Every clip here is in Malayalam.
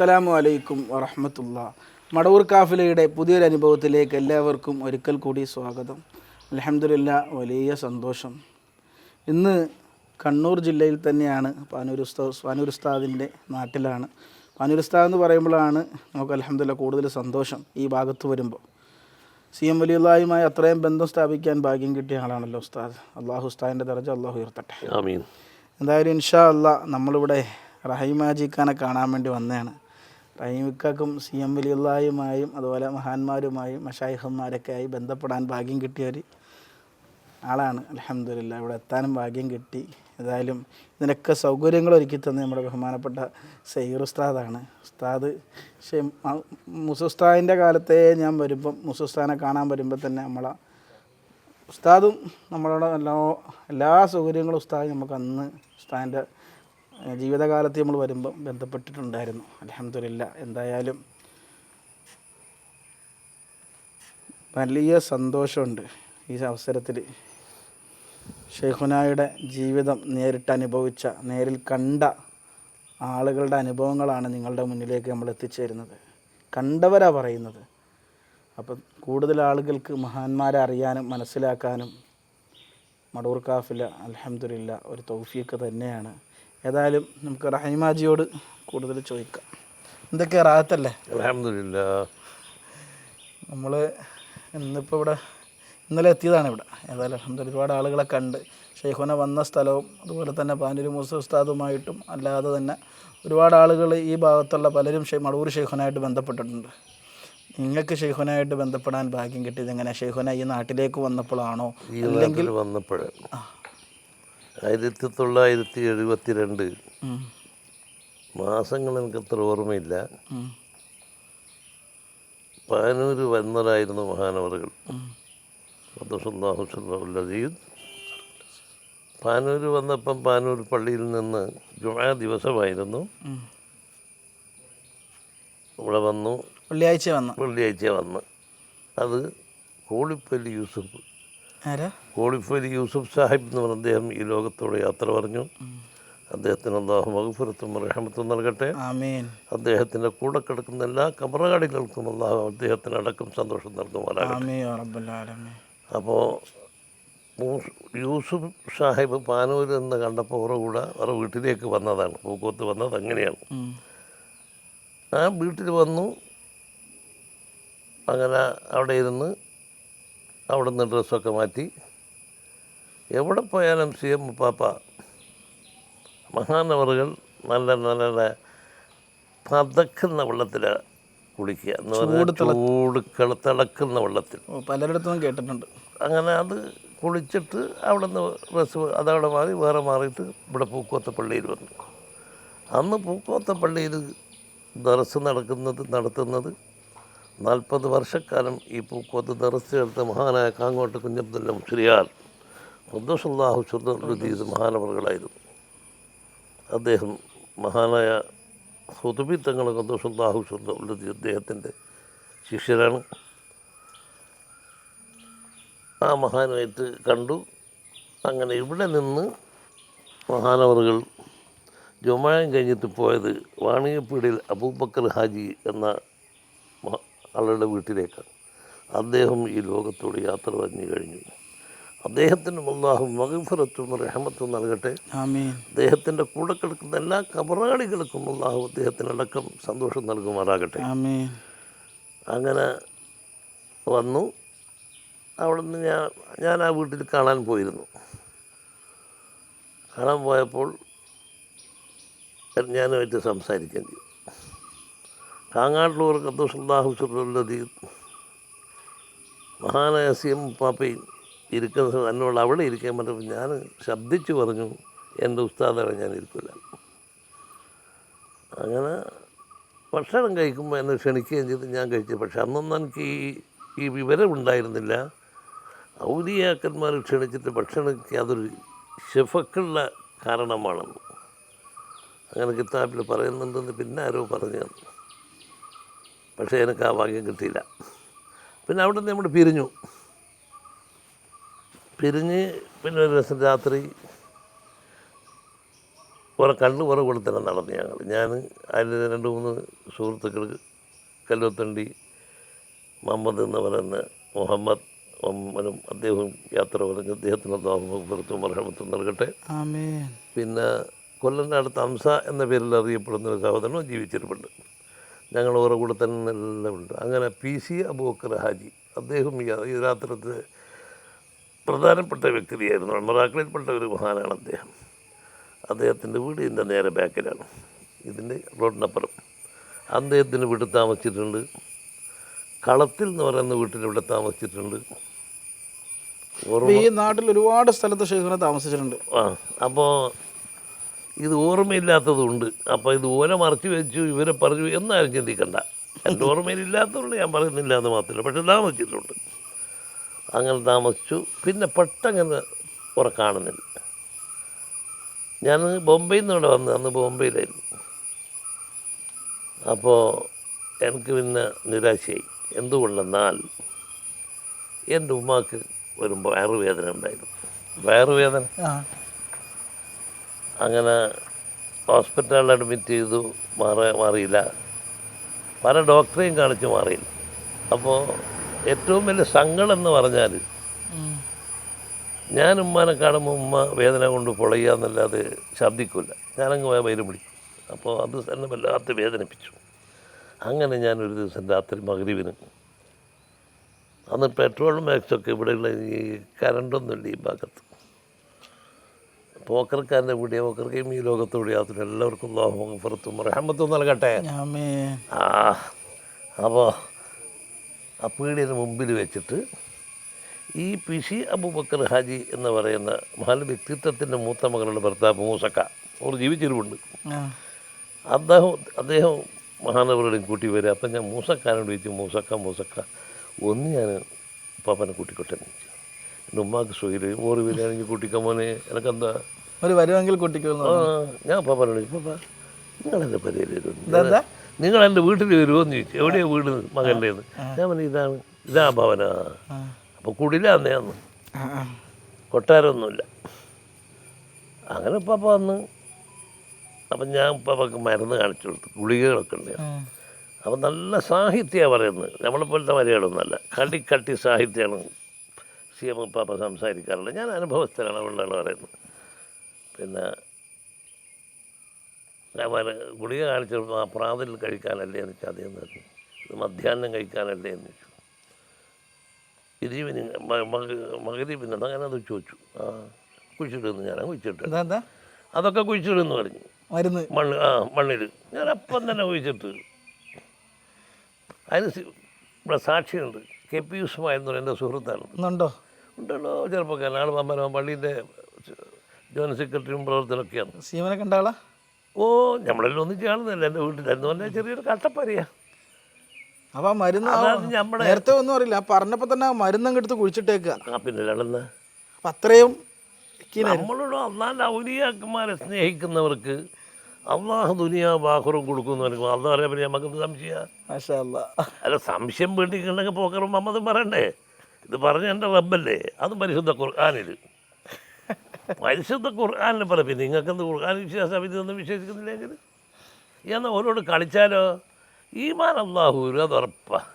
അസ്സലാമു അലൈക്കും വറഹമത്തുള്ള. മടവൂർ കാഫിലയുടെ പുതിയൊരു അനുഭവത്തിലേക്ക് എല്ലാവർക്കും ഒരിക്കൽ കൂടി സ്വാഗതം. അലഹമില്ല വലിയ സന്തോഷം. ഇന്ന് കണ്ണൂർ ജില്ലയിൽ തന്നെയാണ് പാനൂർ ഉസ്താദ് പാനൂർ ഉസ്താദിന്റെ നാട്ടിലാണ്. പാനൂർ ഉസ്താദ് എന്ന് പറയുമ്പോഴാണ് നമുക്ക് അലഹമില്ല കൂടുതൽ സന്തോഷം ഈ ഭാഗത്ത് വരുമ്പോൾ. സി എം വലിയുള്ളായുമായി അത്രയും ബന്ധം സ്ഥാപിക്കാൻ ഭാഗ്യം കിട്ടിയ ആളാണല്ലോ ഉസ്താദ്. അള്ളാഹു ഉസ്താദിന്റെ ദർജ അള്ളാഹു ഉയർത്തട്ടെ. എന്തായാലും ഇൻഷാ അല്ല നമ്മളിവിടെ റഹീമാജിഖാനെ കാണാൻ വേണ്ടി വന്നതാണ്. റഹീമിക്കും സി എം വലിയുള്ളായുമായും അതുപോലെ മഹാന്മാരുമായും മഷായിഹന്മാരൊക്കെ ആയി ബന്ധപ്പെടാൻ ഭാഗ്യം കിട്ടിയ ഒരു ആളാണ്. അലഹമില്ല ഇവിടെ എത്താനും ഭാഗ്യം കിട്ടി. ഏതായാലും ഇതിനൊക്കെ സൗകര്യങ്ങൾ ഒരുക്കി തന്ന നമ്മുടെ ബഹുമാനപ്പെട്ട സയ്യിർ ഉസ്താദാണ്. ഉസ്താദ് പക്ഷേ മുസുസ്താദിന്റെ കാലത്തെ ഞാൻ വരുമ്പം മുസുസ്താനെ കാണാൻ വരുമ്പോൾ തന്നെ നമ്മളെ ഉസ്താദും നമ്മളോട് എല്ലാ എല്ലാ സൗകര്യങ്ങളും ഉസ്താദ് നമുക്ക് അന്ന് ഉസ്താദിന്റെ ജീവിതകാലത്ത് നമ്മൾ വരുമ്പം ബന്ധപ്പെട്ടിട്ടുണ്ടായിരുന്നു. അലഹമില്ല എന്തായാലും വലിയ സന്തോഷമുണ്ട് ഈ അവസരത്തിൽ. ഷെയ്ഖുനായുടെ ജീവിതം നേരിട്ട് അനുഭവിച്ച നേരിൽ കണ്ട ആളുകളുടെ അനുഭവങ്ങളാണ് നിങ്ങളുടെ മുന്നിലേക്ക് നമ്മൾ എത്തിച്ചേരുന്നത്. കണ്ടവരാ പറയുന്നത്. അപ്പം കൂടുതൽ ആളുകൾക്ക് മഹാന്മാരെ അറിയാനും മനസ്സിലാക്കാനും മടൂർ കാഫില അലഹമില്ല ഒരു തൗഫീക്ക് തന്നെയാണ്. ഏതായാലും നമുക്ക് റഹീമാജിയോട് കൂടുതൽ ചോദിക്കാം. എന്തൊക്കെ റാഹത്തല്ലേ? അലഹമില്ല നമ്മൾ ഇന്നിപ്പോൾ ഇവിടെ ഇന്നലെ എത്തിയതാണ് ഇവിടെ. ഏതായാലും അൽഹംദുലില്ലാ ഒരുപാട് ആളുകളെ കണ്ട് ഷെയ്ഖുന വന്ന സ്ഥലവും അതുപോലെ തന്നെ പാനൂര് മൂസ ഉസ്താദുമായിട്ടും അല്ലാതെ തന്നെ ഒരുപാട് ആളുകൾ ഈ ഭാഗത്തുള്ള പലരും ഷെയ് മടൂർ ഷെയ്ഖുനായിട്ട് ബന്ധപ്പെട്ടിട്ടുണ്ട്. നിങ്ങൾക്ക് ഷെയ്ഖുനായിട്ട് ബന്ധപ്പെടാൻ ഭാഗ്യം കിട്ടിയത് എങ്ങനെ ഷെയ്ഖുന ഈ നാട്ടിലേക്ക് വന്നപ്പോഴാണോ? അല്ലെങ്കിൽ വന്നപ്പോൾ ആയിരത്തി തൊള്ളായിരത്തി എഴുപത്തി രണ്ട് ഉം, മാസങ്ങൾ എനിക്ക് അത്ര ഓർമ്മയില്ല പാനൂർ വന്നതായിരുന്നു മഹാനവറുകൾ. അബ്ദുസല്ലാഹുസല്ലീദ് പാനൂര് വന്നപ്പം പാനൂർ പള്ളിയിൽ നിന്ന് ജുമാ ദിവസമായിരുന്നു. ഇവിടെ വന്നു. വെള്ളിയാഴ്ച വന്നു. വെള്ളിയാഴ്ച വന്ന്. അത് കോളിപ്പല്ലി യൂസുഫ് കോളിപ്പല്ലി യൂസുഫ് സാഹിബ് എന്ന് പറഞ്ഞ അദ്ദേഹം ഈ ലോകത്തോട് യാത്ര പറഞ്ഞു. അദ്ദേഹത്തിന് അള്ളാഹു മഹഫുറത്തും റഹമത്തും നൽകട്ടെ. അദ്ദേഹത്തിന്റെ കൂടെ കിടക്കുന്ന എല്ലാ കബറകാടികൾക്കും അള്ളാഹു അദ്ദേഹത്തിന് അടക്കം സന്തോഷം നൽകുമാറാകട്ടെ. റബ്ബുല്ലാലമീൻ അപ്പോൾ യൂസുഫ് സാഹിബ് പാനൂർ എന്ന് കണ്ടപ്പോൾ അവരുടെ കൂടെ അവരുടെ വീട്ടിലേക്ക് വന്നതാണ്. പൂക്കോത്ത് വന്നത് അങ്ങനെയാണ്. ആ വീട്ടിൽ വന്നു. അങ്ങനെ അവിടെ ഇരുന്ന് അവിടെ നിന്ന് ഡ്രസ്സൊക്കെ മാറ്റി. എവിടെ പോയാലും സി എം പാപ്പ മഹാനവറുകൾ നല്ല നല്ല പതക്കുന്ന വെള്ളത്തിൽ കുളിക്കുക എന്ന് പറഞ്ഞാൽ ചൂട് തിളക്കുന്ന വെള്ളത്തിൽ. പലരിടത്തും കേട്ടിട്ടുണ്ട്. അങ്ങനെ അത് കുളിച്ചിട്ട് അവിടെ നിന്ന് ഡ്രസ്സ് അതവിടെ മാറി വേറെ മാറിയിട്ട് ഇവിടെ പൂക്കോത്ത പള്ളിയിൽ വന്നു. അന്ന് പൂക്കോത്ത പള്ളിയിൽ ദറസ് നടക്കുന്നത് നടത്തുന്നത് നാൽപ്പത് വർഷക്കാലം ഈ പൂക്കോത്ത് ദറസ് എടുത്ത മഹാനായ കാങ്ങോട്ട് കുഞ്ഞബ്ദുല്ല മുസ്ലിയാർ ഖുദ്ദുസുല്ലാഹു സുദ്ദീസ് മഹാനവറുകളായിരുന്നു. അദ്ദേഹം മഹാനായ ഹുതുബി തങ്ങൾ ഖുദ്ദുസുല്ലാഹു സുദ്ദീ അദ്ദേഹത്തിന്റെ ശിഷ്യരാണ്. ആ മഹാനായിട്ട് കണ്ടു. അങ്ങനെ ഇവിടെ നിന്ന് മഹാനവറുകൾ ജുമായം കഴിഞ്ഞിട്ട് പോയത് വാണിയപ്പീടിയിൽ അബൂബക്കർ ഹാജി എന്ന ആളുടെ വീട്ടിലേക്കാണ് അദ്ദേഹം ഈ ലോകത്തോട് യാത്ര പറഞ്ഞു കഴിഞ്ഞു. അദ്ദേഹത്തിന് അള്ളാഹു മകഫറത്തും റഹമത്തും നൽകട്ടെ. അദ്ദേഹത്തിന്റെ കൂടെ കിടക്കുന്ന എല്ലാ കബറാളികൾക്കും അള്ളാഹു അദ്ദേഹത്തിനടക്കം സന്തോഷം നൽകുമാറാകട്ടെ. അങ്ങനെ വന്നു. അവിടെ നിന്ന് ഞാൻ ഞാൻ ആ വീട്ടിൽ കാണാൻ പോയിരുന്നു. കാണാൻ പോയപ്പോൾ ഞാനുമായിട്ട് സംസാരിക്കേണ്ടി കാങ്ങാട്ടിലൂർ കദ്ദുസുല്ലാഹുസുല്ലതി മഹാനായ സി എം പാപ്പയും ഇരിക്കുന്ന എന്നോട് അവിടെ ഇരിക്കാൻ പറ്റുമ്പോൾ ഞാൻ ശബ്ദിച്ചു പറഞ്ഞു എന്റെ ഉസ്താദാണ് ഞാൻ ഇരിക്കില്ല അങ്ങനെ ഭക്ഷണം കഴിക്കുമ്പോൾ എന്നെ ക്ഷണിക്കുകയും ചെയ്ത് ഞാൻ കഴിച്ചു. പക്ഷെ അന്നൊന്നും എനിക്ക് ഈ ഈ വിവരം ഉണ്ടായിരുന്നില്ല. ഔലിയാക്കന്മാർ ക്ഷണിച്ചിട്ട് ഭക്ഷണം അതൊരു ഷെഫക്കുള്ള കാരണമാണെന്ന്. അങ്ങനെ കിതാബിൽ പറയുന്നുണ്ടെന്ന് പിന്നെ ആരോ പറഞ്ഞു തന്നു പക്ഷേ എനിക്ക് ആ ഭാഗ്യം കിട്ടിയില്ല. പിന്നെ അവിടെ നിന്ന് നമ്മൾ പിരിഞ്ഞു. പിരിഞ്ഞ് പിന്നെ ഒരു ദിവസം രാത്രി കുറെ കണ്ണ് കുറെ കൂടെ തന്നെ നടന്നു ഞങ്ങൾ. ഞാൻ അതിൽ രണ്ട് മൂന്ന് സുഹൃത്തുക്കൾ കല്ലുത്തണ്ടി മുഹമ്മദ് എന്ന് പറയുന്ന മുഹമ്മദ് ഒമ്മനും അദ്ദേഹവും യാത്ര പറഞ്ഞ് അദ്ദേഹത്തിന് പുറത്തും മറഹമത്തും നൽകട്ടെ. പിന്നെ കൊല്ലന്റെ അടുത്ത് അംസ എന്ന പേരിൽ അറിയപ്പെടുന്ന ഒരു സഹോദരനും ജീവിച്ചിരിപ്പുണ്ട്. ഞങ്ങൾ ഓരോ കൂടെ തന്നെ എല്ലാം ഉണ്ട് അങ്ങനെ പി സി അബൂക്കർ ഹാജി അദ്ദേഹം ഈ രാത്രത്തിൽ പ്രധാനപ്പെട്ട വ്യക്തിയായിരുന്നു. മറാക്കളിൽപ്പെട്ട ഒരു മഹാനാണ് അദ്ദേഹം. അദ്ദേഹത്തിന്റെ വീട് ഇതിന്റെ നേരെ ബാക്കിലാണ്. ഇതിന്റെ റോഡിനപ്പുറം. അദ്ദേഹത്തിന്റെ വീട്ടിൽ താമസിച്ചിട്ടുണ്ട്. കളത്തിൽ എന്ന് പറയുന്ന വീട്ടിൽ ഇവിടെ താമസിച്ചിട്ടുണ്ട്. ഈ നാട്ടിൽ ഒരുപാട് സ്ഥലത്ത് ശേഖരനെ താമസിച്ചിട്ടുണ്ട്. ആ അപ്പോൾ ഇത് ഓർമ്മയില്ലാത്തതുണ്ട്. അപ്പോൾ ഇത് ഓല മറച്ചു വെച്ചു ഇവരെ പറഞ്ഞു എന്നാരും ചിന്തിക്കണ്ട. എന്റെ ഓർമ്മയിലില്ലാത്തതുകൊണ്ട് ഞാൻ പറയുന്നില്ല എന്ന് മാത്രമല്ല പക്ഷെ താമസിച്ചിട്ടുണ്ട്. അങ്ങനെ താമസിച്ചു. പിന്നെ പെട്ടങ്ങനെ ഉറ കാണുന്നില്ല. ഞാൻ ബോംബെയിൽ നിന്ന് ഇവിടെ വന്ന് അന്ന് ബോംബെയിലായിരുന്നു. അപ്പോൾ എനിക്ക് പിന്നെ നിരാശയായി. എന്തുകൊണ്ടെന്നാൽ എന്റെ ഉമ്മാക്ക് വരുമ്പോൾ വയറുവേദന ഉണ്ടായിരുന്നു. വയറുവേദന? അങ്ങനെ ഹോസ്പിറ്റലിൽ അഡ്മിറ്റ് ചെയ്തു മാറ മാറിയില്ല. പല ഡോക്ടറെയും കാണിച്ച് മാറിയില്ല. അപ്പോൾ ഏറ്റവും വലിയ സങ്കടം എന്ന് പറഞ്ഞാൽ ഞാൻ ഉമ്മാനെ കാണുമ്പോൾ ഉമ്മ വേദന കൊണ്ട് പൊളയുക എന്നല്ലാതെ ഛർദ്ദിക്കില്ല. ഞാനങ്ങ് പോയാൽ വൈരം പിടിക്കും. അപ്പോൾ അത് എന്നെ വല്ലാത്ത വേദനിപ്പിച്ചു. അങ്ങനെ ഞാൻ ഒരു ദിവസം രാത്രി മകരീവിന് അന്ന് പെട്രോളും മാക്സൊക്കെ ഇവിടെയുള്ള ഈ കറണ്ടൊന്നുമില്ല ഈ ഭാഗത്ത്. പോക്കർക്കാരന്റെ കൂടെ പോക്കർക്കും ഈ ലോകത്തോടെ യാത്ര എല്ലാവർക്കും ലോഹമഫറത്തും റഹമത്തും നൽകട്ടെ. ആ അപ്പോൾ ആ പീടിയുടെ മുമ്പിൽ വെച്ചിട്ട് ഈ പിഷി അബൂബക്കർ ഹാജി എന്ന് പറയുന്ന മഹാൻ വ്യക്തിത്വത്തിന്റെ മൂത്ത മകളുടെ ഭർത്താവ് മൂസക്ക. അവർ ജീവിച്ചിരുവുണ്ട് അദ്ദേഹം അദ്ദേഹം മഹാനവരുടെയും കൂട്ടി വരിക. അപ്പം ഞാൻ മൂസക്കാനോട് ചോദിച്ചു മൂസക്ക മൂസക്ക ഒന്ന് ഞാൻ പാപ്പനെ കൂട്ടിക്കോട്ടെ എന്ന് ചോദിച്ചു. എന്റെ ഉമ്മാക്ക് സുഖയിലും ഓറ് വരികയാണെങ്കിൽ കൂട്ടിക്കാൻ മോനെ. എനക്കെന്താ? ഒരു വരുമെങ്കിൽ കുട്ടിക്കൊന്നു ഞാൻ പാപ്പനോട് പാപ്പ നിങ്ങളെന്റെ പരിചയം ഇതെന്താ? നിങ്ങൾ എന്റെ വീട്ടിൽ വരുമോ എന്ന് ചോദിച്ചു. എവിടെയാണ് വീട് മകന്റെ ഞാൻ പറഞ്ഞു ഇതാണ് ഇതാ ഭവന. അപ്പോൾ കുടിലാന്നേ അന്ന്. ആ ആ. കൊട്ടാരമൊന്നുമില്ല. അങ്ങനെ പപ്പ വന്ന് അപ്പം ഞാൻ പപ്പക്ക് മരുന്ന് കാണിച്ചു കൊടുത്തു. ഗുളികകളൊക്കെ ഉണ്ട്. അപ്പൊ നല്ല സാഹിത്യമാണ് പറയുന്നത്. നമ്മളെപ്പോലത്തെ മലയാളമൊന്നുമല്ല കട്ടി സാഹിത്യമാണ് സി എം പാപ്പ സംസാരിക്കാറുള്ളത്. ഞാൻ അനുഭവസ്ഥരാണ് അതുകൊണ്ടാണ് പറയുന്നത്. പിന്നെ അവർ ഗുളിക കാണിച്ചപ്പോൾ ആ പ്രാതൽ കഴിക്കാനല്ലേ എന്ന് വെച്ചാൽ അതേന്ന് പറഞ്ഞു ഇത് മധ്യാഹ്നം കഴിക്കാനല്ലേ എന്ന് വെച്ചു ഇത് മകരി പിന്നെ അങ്ങനെ അത് ചോദിച്ചു. ആ കുഴിച്ചിട്ടിരുന്നു ഞാൻ കുഴിച്ചിട്ട്. അതൊക്കെ കുഴിച്ചിടുന്നു പറഞ്ഞു. മരുന്ന്? മണ്ണ് ആ മണ്ണിൽ ഞാൻ അപ്പം തന്നെ കുഴിച്ചിട്ട്. അതിന് ഇവിടെ സാക്ഷിയുണ്ട്. കെ പി യുസുമായിരുന്നു എന്റെ സുഹൃത്താണ്. ഉണ്ടോ? ഉണ്ടല്ലോ ചെറുപ്പക്കാരൻ. ആൾ പമ്പനോ പള്ളീന്റെ ജോയിൻ സെക്രട്ടറിയും പ്രവർത്തനമൊക്കെയാണ് സീമനെ കണ്ട ആളാ? ഓ നമ്മളെല്ലാം ഒന്നും കാണുന്നില്ല എന്റെ വീട്ടിൽ. എന്ന് പറഞ്ഞാൽ ചെറിയൊരു കട്ടപ്പറിയാ അപ്പം മരുന്ന് അതായത് നമ്മുടെ നേരത്തെ ഒന്നും അറിയില്ല. ആ പറഞ്ഞപ്പോ തന്നെ ആ മരുന്നങ്ങ് എടുത്ത് കുഴിച്ചിട്ടേക്കുക ആ പിന്നെ ലളന്ന് അപ്പം അത്രയും. നമ്മളോട് അന്നാൻ ഔലിയാക്കന്മാരെ സ്നേഹിക്കുന്നവർക്ക് അള്ളാഹ് ദുനിയാ ബാഹുറും കൊടുക്കുന്നു എനിക്ക് അള്ള പറയാൻ പിന്നെ നമുക്ക് സംശയ? മാഷാ അല്ലാ. അല്ല സംശയം വീട്ടിൽ പോക്കറും മമ്മതും പറയണ്ടേ? ഇത് പറഞ്ഞ എന്റെ റബ്ബല്ലേ? അത് പരിശുദ്ധ ഖുർആാനിൽ പരിശുദ്ധ ഖുർആാനിൽ പറ പിന്നെ നിങ്ങൾക്കെന്ത് ഖുർആൻ വിശ്വാസം? ഇതൊന്നും വിശ്വസിക്കുന്നില്ലെങ്കിൽ എന്നാൽ ഓരോട് കളിച്ചാലോ? ഈമാൻ അള്ളാഹു അത് ഉറപ്പാണ്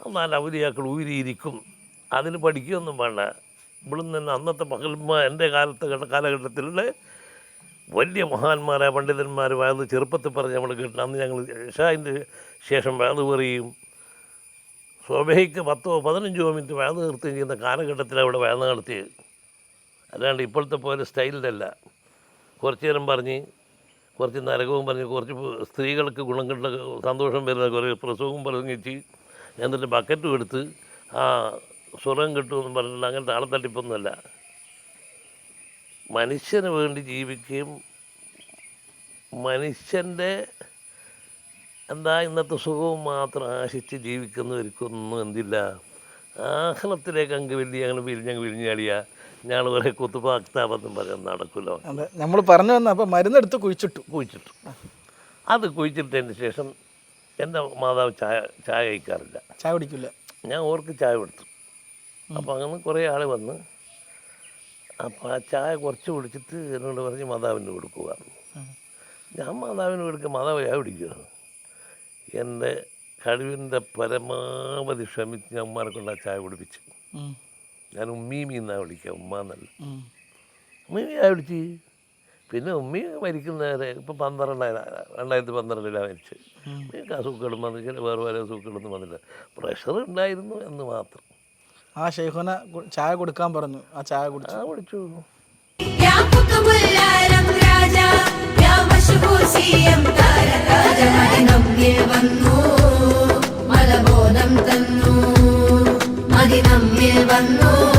എന്നാൽ അവരിയാക്കൾ ഊരിയിരിക്കും അതിന് പഠിക്കുകയൊന്നും വേണ്ട. ഇവിടുന്ന് തന്നെ അന്നത്തെ മകന്മാർ എന്റെ കാലത്ത് ഘട്ട- കാലഘട്ടത്തിലുള്ള വലിയ മഹാന്മാരായ പണ്ഡിതന്മാർ വയത് ചെറുപ്പത്തിൽ പറഞ്ഞ് നമ്മൾ കേട്ടു അന്ന് ഞങ്ങൾ ഇഷാന്റെ ശേഷം വയത് പറയും സ്വബഹയ്ക്ക് പത്തോ പതിനഞ്ചോ മിനിറ്റ് വേദ നിർത്തുകയും ചെയ്യുന്ന കാലഘട്ടത്തിൽ അവിടെ വേദ നടത്തിയത് അല്ലാണ്ട് ഇപ്പോഴത്തെ പോലെ സ്റ്റൈലിലല്ല. കുറച്ച് നേരം പറഞ്ഞ് കുറച്ച് നരകവും പറഞ്ഞ് കുറച്ച് സ്ത്രീകൾക്ക് ഗുണം കിട്ടുന്ന സന്തോഷം വരുന്ന കുറേ പ്രസവവും പ്രസംഗിച്ച് എന്നിട്ട് ബക്കറ്റും എടുത്ത് ആ സ്വർഗം കിട്ടുമെന്ന് പറഞ്ഞിട്ട് അങ്ങനത്തെ ആളെ തട്ടിപ്പൊന്നുമല്ല. മനുഷ്യന് വേണ്ടി ജീവിക്കുകയും മനുഷ്യന്റെ എന്താ ഇന്നത്തെ സുഖവും മാത്രം ആശിച്ച് ജീവിക്കുന്നവർക്കൊന്നും എന്തില്ല. ആഹ്ലത്തിലേക്ക് അങ്ങ് വലിയ അങ്ങനെ വിരിഞ്ഞങ്ങ് വിരിഞ്ഞാടിയ ഞാൻ കുറെ കുത്തുപാക്താപെന്നും പറയാൻ നടക്കില്ല അതെ നമ്മൾ പറഞ്ഞു വന്ന അപ്പം മരുന്നെടുത്ത് കുഴിച്ചിട്ടു. കുഴിച്ചിട്ടു. അത് കുഴിച്ചിട്ടതിന് ശേഷം എന്റെ മാതാവ് ചായ ചായ കഴിക്കാറില്ല. ചായ കുടിക്കില്ല ഞാൻ ഓർക്ക് ചായ കൊടുത്തു. അപ്പോൾ അങ്ങനെ കുറേ ആൾ വന്ന് അപ്പോൾ ആ ചായ കുറച്ച് കുടിച്ചിട്ട് എന്നോട് പറഞ്ഞ് മാതാവിന് കൊടുക്കുക. ഞാൻ മാതാവിന് കൊടുക്കുക മാതാവ് ചായ കുടിക്കുക എന്റെ കഴിവിന്റെ പരമാവധി ശ്രമിച്ച് ഞാൻ ഉമ്മാനെ കൊണ്ട് ആ ചായ കുടിപ്പിച്ചു. ഞാൻ ഉമ്മീമി എന്നാണ് വിളിക്കുക ഉമ്മ എന്നല്ല ഉമ്മീമിയാ വിളിച്ച് പിന്നെ ഉമ്മി മരിക്കുന്നവരെ ഇപ്പം പന്ത്രണ്ട് രണ്ടായിരത്തി പന്ത്രണ്ടിലാണ് മരിച്ചത് ഉമ്മിക്ക് അസുഖങ്ങളും വന്നില്ല വേറെ വേറെ അസുഖങ്ങളൊന്നും വന്നില്ല പ്രഷർ ഉണ്ടായിരുന്നു എന്ന് മാത്രം ആ ഷെയ്ഖുന ചായ കൊടുക്കാൻ പറഞ്ഞു ആ ചായ കുടിച്ചു ആ കുടിച്ചു രാജാ വന്നു I know.